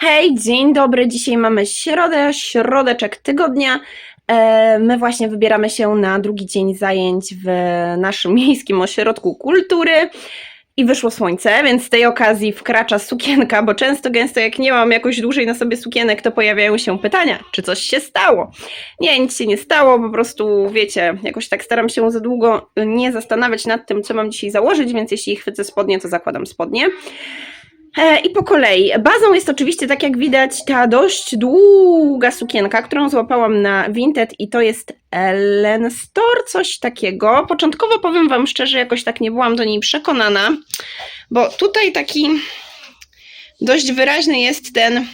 Hej, dzień dobry. Dzisiaj mamy środę, środeczek tygodnia. E, My właśnie wybieramy się na drugi dzień zajęć w naszym miejskim ośrodku kultury. I wyszło słońce, więc z tej okazji wkracza sukienka, bo często, gęsto jak nie mam jakoś dłużej na sobie sukienek, to pojawiają się pytania, czy coś się stało. Nie, nic się nie stało, po prostu wiecie, jakoś tak staram się za długo nie zastanawiać nad tym, co mam dzisiaj założyć, więc jeśli chwycę spodnie, to zakładam spodnie. E, I po kolei. Bazą jest oczywiście, tak jak widać, ta dość długa sukienka, którą złapałam na Vinted i to jest Ellen Store, coś takiego. Początkowo powiem Wam szczerze, jakoś tak nie byłam do niej przekonana, bo tutaj taki dość wyraźny jest ten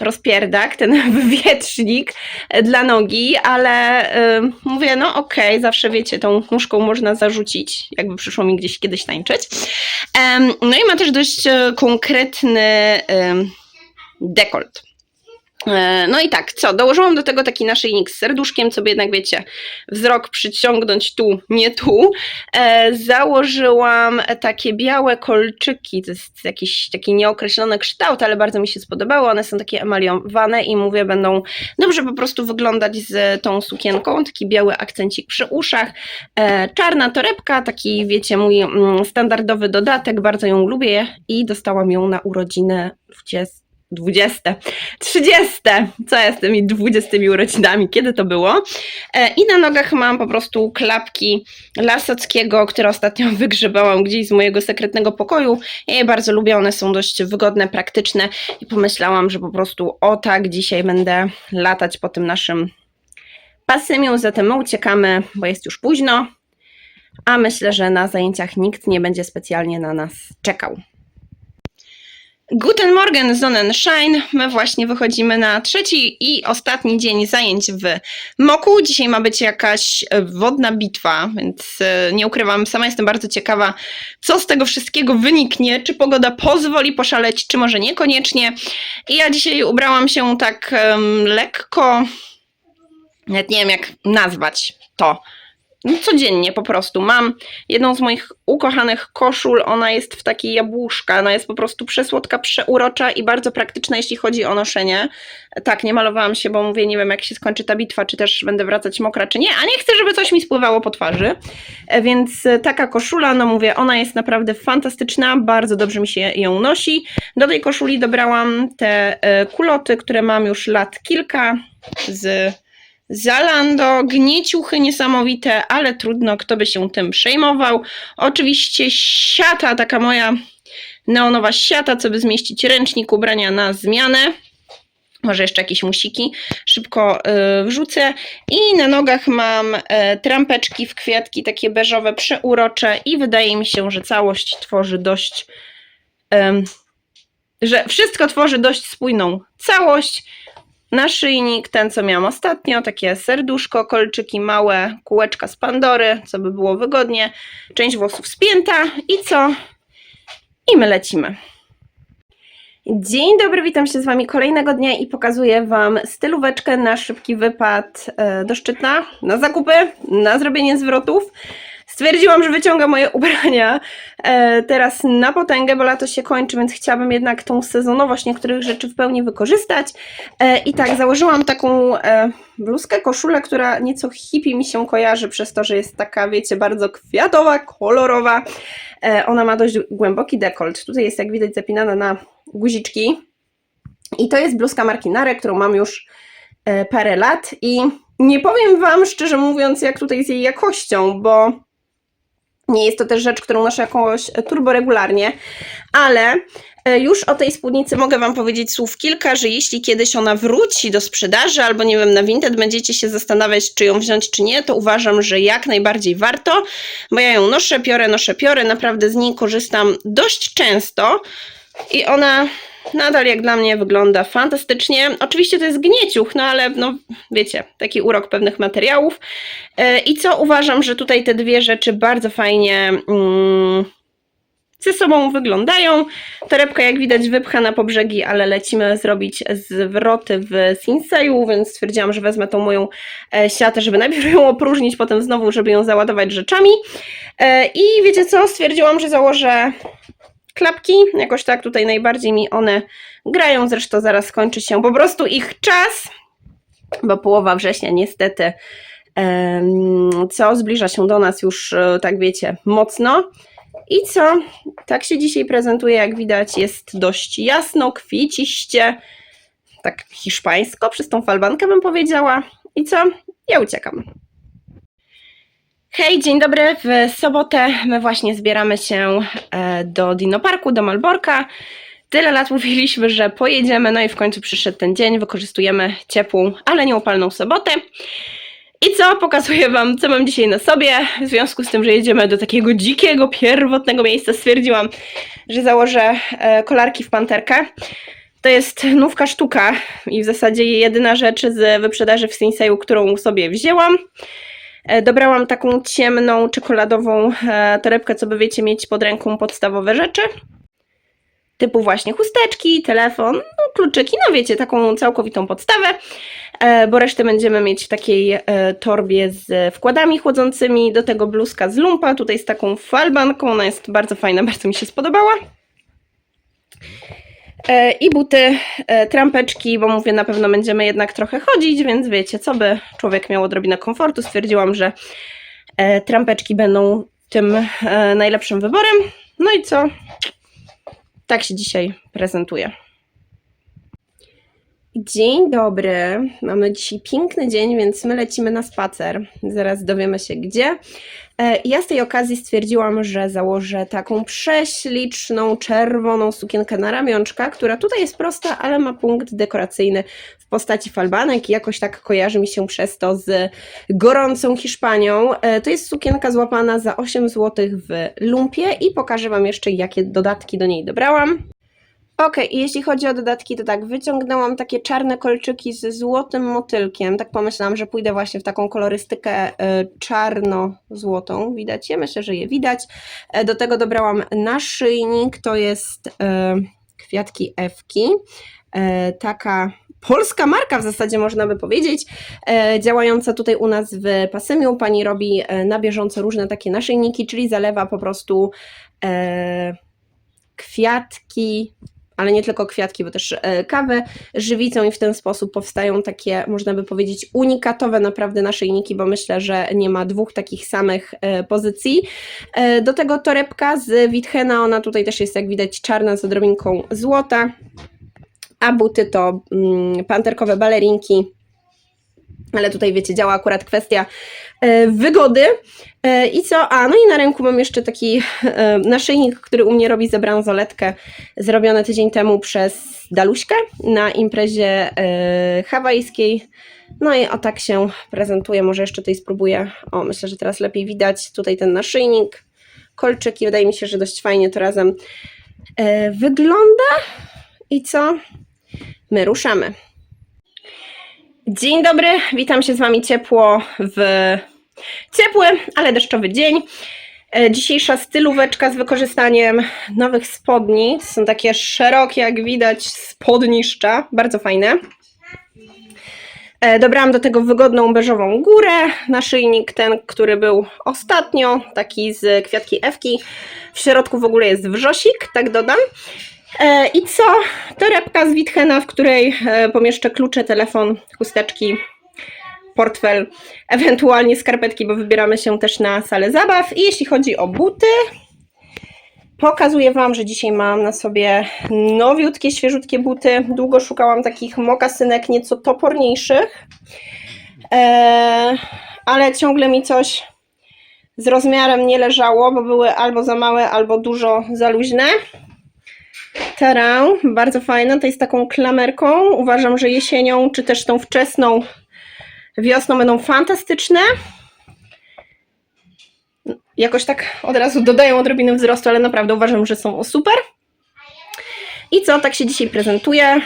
rozpierdak, ten wywietrznik dla nogi, ale y, mówię, no okej, zawsze wiecie, tą nóżką można zarzucić, jakby przyszło mi gdzieś kiedyś tańczyć. No i ma też dość e, konkretny em, dekolt. E, No i tak, co? Dołożyłam do tego taki naszyjnik z serduszkiem, co by jednak, wiecie, wzrok przyciągnąć tu, nie tu. E, założyłam takie białe kolczyki, to jest jakiś taki nieokreślony kształt, ale bardzo mi się spodobały. One są takie emaliowane i mówię, będą dobrze po prostu wyglądać z tą sukienką. Taki biały akcencik przy uszach. E, czarna torebka, taki, wiecie, mój mm, standardowy dodatek, bardzo ją lubię i dostałam ją na urodziny 20. 20, 30, co ja z tymi 20 urodzinami, kiedy to było. E, I na nogach mam po prostu klapki Lasockiego, które ostatnio wygrzebałam gdzieś z mojego sekretnego pokoju. Ja je bardzo lubię, one są dość wygodne, praktyczne i pomyślałam, że po prostu o tak dzisiaj będę latać po tym naszym pasymiu, zatem my uciekamy, bo jest już późno, a myślę, że na zajęciach nikt nie będzie specjalnie na nas czekał. Guten Morgen, Sonnenschein. My właśnie wychodzimy na trzeci i ostatni dzień zajęć w Moku. Dzisiaj ma być jakaś wodna bitwa, więc e, nie ukrywam, sama jestem bardzo ciekawa, co z tego wszystkiego wyniknie, czy pogoda pozwoli poszaleć, czy może niekoniecznie. I ja dzisiaj ubrałam się tak em, lekko, nawet nie wiem jak nazwać to. No, Codziennie po prostu. Mam jedną z moich ukochanych koszul. Ona jest w takiej jabłuszka. Ona jest po prostu przesłodka, przeurocza i bardzo praktyczna, jeśli chodzi o noszenie. Tak, nie malowałam się, bo mówię, nie wiem, jak się skończy ta bitwa, czy też będę wracać mokra, czy nie. A nie chcę, żeby coś mi spływało po twarzy. E, Więc e, taka koszula, no mówię, ona jest naprawdę fantastyczna. Bardzo dobrze mi się ją nosi. Do tej koszuli dobrałam te e, kuloty, które mam już lat kilka z Zalando, gnieciuchy niesamowite, ale trudno, kto by się tym przejmował. Oczywiście siata, taka moja neonowa siata, co by zmieścić ręcznik ubrania na zmianę. Może jeszcze jakieś musiki szybko y, wrzucę. I na nogach mam y, trampeczki w kwiatki, takie beżowe, przeurocze i wydaje mi się, że całość tworzy dość... że wszystko tworzy dość spójną całość. Naszyjnik, ten co miałam ostatnio, takie serduszko, kolczyki małe, kółeczka z Pandory, co by było wygodnie, część włosów spięta i co? I my lecimy. Dzień dobry, witam się z Wami kolejnego dnia i pokazuję Wam stylóweczkę na szybki wypad e, do Szczytna, na zakupy, na zrobienie zwrotów. Stwierdziłam, że wyciągam moje ubrania e, teraz na potęgę, bo lato się kończy, więc chciałabym jednak tą sezonowość niektórych rzeczy w pełni wykorzystać. E, I tak, założyłam taką e, bluzkę, koszulę, która nieco hippie mi się kojarzy przez to, że jest taka, wiecie, bardzo kwiatowa, kolorowa. Ona ma dość głęboki dekolt. Tutaj jest, jak widać, zapinana na guziczki. I to jest bluzka marki Nare, którą mam już parę lat i nie powiem Wam, szczerze mówiąc, jak tutaj z jej jakością, bo nie jest to też rzecz, którą noszę jakoś turbo regularnie, ale e, już o tej spódnicy mogę Wam powiedzieć słów kilka, że jeśli kiedyś ona wróci do sprzedaży, albo nie wiem, na Vinted będziecie się zastanawiać, czy ją wziąć, czy nie, to uważam, że jak najbardziej warto, bo ja ją noszę, piorę, noszę, piorę, naprawdę z niej korzystam dość często i ona nadal jak dla mnie wygląda fantastycznie. Oczywiście to jest gnieciuch, no ale no wiecie, taki urok pewnych materiałów. E, I co uważam, że tutaj te dwie rzeczy bardzo fajnie mm, ze sobą wyglądają. Torebka jak widać wypchana po brzegi, ale lecimy zrobić zwroty w Sinseju, więc stwierdziłam, że wezmę tą moją e, siatę, żeby najpierw ją opróżnić, potem znowu, żeby ją załadować rzeczami. E, I wiecie co, stwierdziłam, że założę klapki. Jakoś tak tutaj najbardziej mi one grają. Zresztą zaraz skończy się po prostu ich czas, bo połowa września niestety co zbliża się do nas już, e, tak wiecie, mocno. I co? Tak się dzisiaj prezentuje, jak widać, jest dość jasno, kwieciście, tak hiszpańsko, przez tą falbankę bym powiedziała. I co? Ja uciekam. Hej, dzień dobry. W sobotę my właśnie zbieramy się e, do Dino Parku, do Malborka. Tyle lat mówiliśmy, że pojedziemy, no i w końcu przyszedł ten dzień. Wykorzystujemy ciepłą, ale nieupalną sobotę. I co? Pokazuję Wam, co mam dzisiaj na sobie. W związku z tym, że jedziemy do takiego dzikiego, pierwotnego miejsca, stwierdziłam, że założę e, kolarki w panterkę. To jest nówka sztuka i w zasadzie jedyna rzecz z wyprzedaży w Sinseju, którą sobie wzięłam. E, Dobrałam taką ciemną, czekoladową e, torebkę, co by wiecie, mieć pod ręką podstawowe rzeczy. Typu właśnie chusteczki, telefon, no, kluczyki, no wiecie, taką całkowitą podstawę, e, bo resztę będziemy mieć w takiej torbie z wkładami chłodzącymi, do tego bluzka z lumpa, tutaj z taką falbanką, ona jest bardzo fajna, bardzo mi się spodobała. E, I buty, e, trampeczki, bo mówię, na pewno będziemy jednak trochę chodzić, więc wiecie, co by człowiek miał odrobinę komfortu, stwierdziłam, że e, trampeczki będą tym najlepszym wyborem. No i co? Tak się dzisiaj prezentuje. Dzień dobry. Mamy dzisiaj piękny dzień, więc my lecimy na spacer. Zaraz dowiemy się gdzie. E, Ja z tej okazji stwierdziłam, że założę taką prześliczną, czerwoną sukienkę na ramionczka, która tutaj jest prosta, ale ma punkt dekoracyjny w postaci falbanek i jakoś tak kojarzy mi się przez to z gorącą Hiszpanią. E, To jest sukienka złapana za 8 zł w lumpie i pokażę Wam jeszcze, jakie dodatki do niej dobrałam. Ok, i jeśli chodzi o dodatki, to tak, wyciągnęłam takie czarne kolczyki ze złotym motylkiem. Tak pomyślałam, że pójdę właśnie w taką kolorystykę e, czarno-złotą. Widać je? Myślę, że je widać. E, Do tego dobrałam naszyjnik, to jest e, kwiatki Ewki. Taka polska marka w zasadzie można by powiedzieć, działająca tutaj u nas w Pasymiu. Pani robi na bieżąco różne takie naszyjniki, czyli zalewa po prostu kwiatki, ale nie tylko kwiatki, bo też e, kawę żywicą i w ten sposób powstają takie, można by powiedzieć, unikatowe naprawdę naszyjniki, bo myślę, że nie ma dwóch takich samych e, pozycji. E, Do tego torebka z Witchena, ona tutaj też jest jak widać czarna z odrobinką złota, a buty to mm, panterkowe balerinki, ale tutaj wiecie, działa akurat kwestia e, wygody. E, I co? A, no i na ręku mam jeszcze taki e, naszyjnik, który u mnie robi za bransoletkę, zrobiony tydzień temu przez Daluśkę na imprezie hawajskiej. No i o tak się prezentuje. Może jeszcze tutaj spróbuję. O, myślę, że teraz lepiej widać tutaj ten naszyjnik, kolczyki. Wydaje mi się, że dość fajnie to razem wygląda. I co? My ruszamy. Dzień dobry, witam się z Wami ciepło w ciepły, ale deszczowy dzień. E, Dzisiejsza stylóweczka z wykorzystaniem nowych spodni. Są takie szerokie, jak widać, spodniszcza, bardzo fajne. E, Dobrałam do tego wygodną beżową górę, naszyjnik ten, który był ostatnio, taki z kwiatki Ewki. W środku w ogóle jest wrzosik, tak dodam. E, I co? Torebka z Witchena, w której e, pomieszczę klucze, telefon, chusteczki, portfel, ewentualnie skarpetki, bo wybieramy się też na salę zabaw. I jeśli chodzi o buty, pokazuję Wam, że dzisiaj mam na sobie nowiutkie, świeżutkie buty. Długo szukałam takich mokasynek nieco toporniejszych, e, ale ciągle mi coś z rozmiarem nie leżało, bo były albo za małe, albo dużo za luźne. Tara, bardzo fajna, to jest taką klamerką. Uważam, że jesienią, czy też tą wczesną wiosną będą fantastyczne. Jakoś tak od razu dodają odrobinę wzrostu, ale naprawdę uważam, że są super. I co, tak się dzisiaj prezentuje.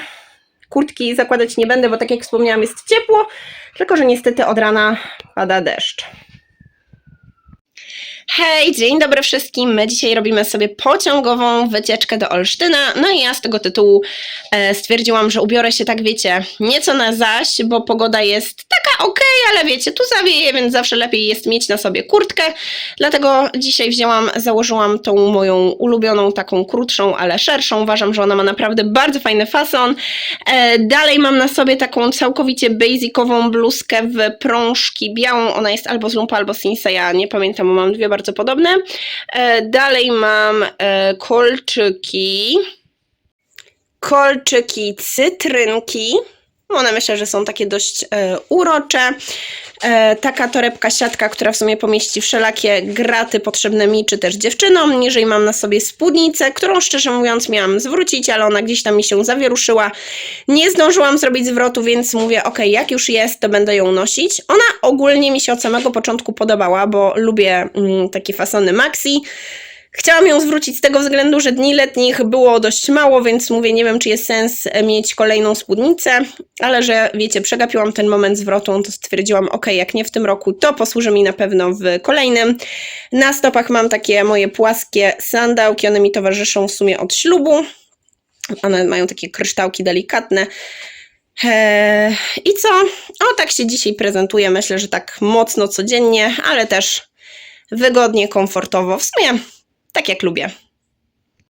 Kurtki zakładać nie będę, bo tak jak wspomniałam, jest ciepło, tylko że niestety od rana pada deszcz. Hej, dzień dobry wszystkim. My dzisiaj robimy sobie pociągową wycieczkę do Olsztyna. No i ja z tego tytułu e, stwierdziłam, że ubiorę się tak, wiecie, nieco na zaś, bo pogoda jest okej, ale wiecie, tu zawieje, więc zawsze lepiej jest mieć na sobie kurtkę. Dlatego dzisiaj wzięłam, założyłam tą moją ulubioną, taką krótszą, ale szerszą. Uważam, że ona ma naprawdę bardzo fajny fason. E, dalej mam na sobie taką całkowicie basicową bluzkę w prążki białą. Ona jest albo z Lumpa, albo z Sinseya, nie pamiętam, bo mam dwie bardzo podobne. E, dalej mam e, kolczyki. Kolczyki cytrynki. One myślę, że są takie dość e, urocze. E, taka torebka siatka, która w sumie pomieści wszelakie graty potrzebne mi czy też dziewczynom. Niżej mam na sobie spódnicę, którą szczerze mówiąc miałam zwrócić, ale ona gdzieś tam mi się zawieruszyła. Nie zdążyłam zrobić zwrotu, więc mówię, ok, jak już jest, to będę ją nosić. Ona ogólnie mi się od samego początku podobała, bo lubię mm, takie fasony maxi. Chciałam ją zwrócić z tego względu, że dni letnich było dość mało, więc mówię, nie wiem, czy jest sens mieć kolejną spódnicę, ale że wiecie, przegapiłam ten moment zwrotu, to stwierdziłam, ok, jak nie w tym roku, to posłuży mi na pewno w kolejnym. Na stopach mam takie moje płaskie sandałki, one mi towarzyszą w sumie od ślubu. One mają takie kryształki delikatne. Eee, I co? O, tak się dzisiaj prezentuję. Myślę, że tak mocno codziennie, ale też wygodnie, komfortowo. W sumie tak jak lubię.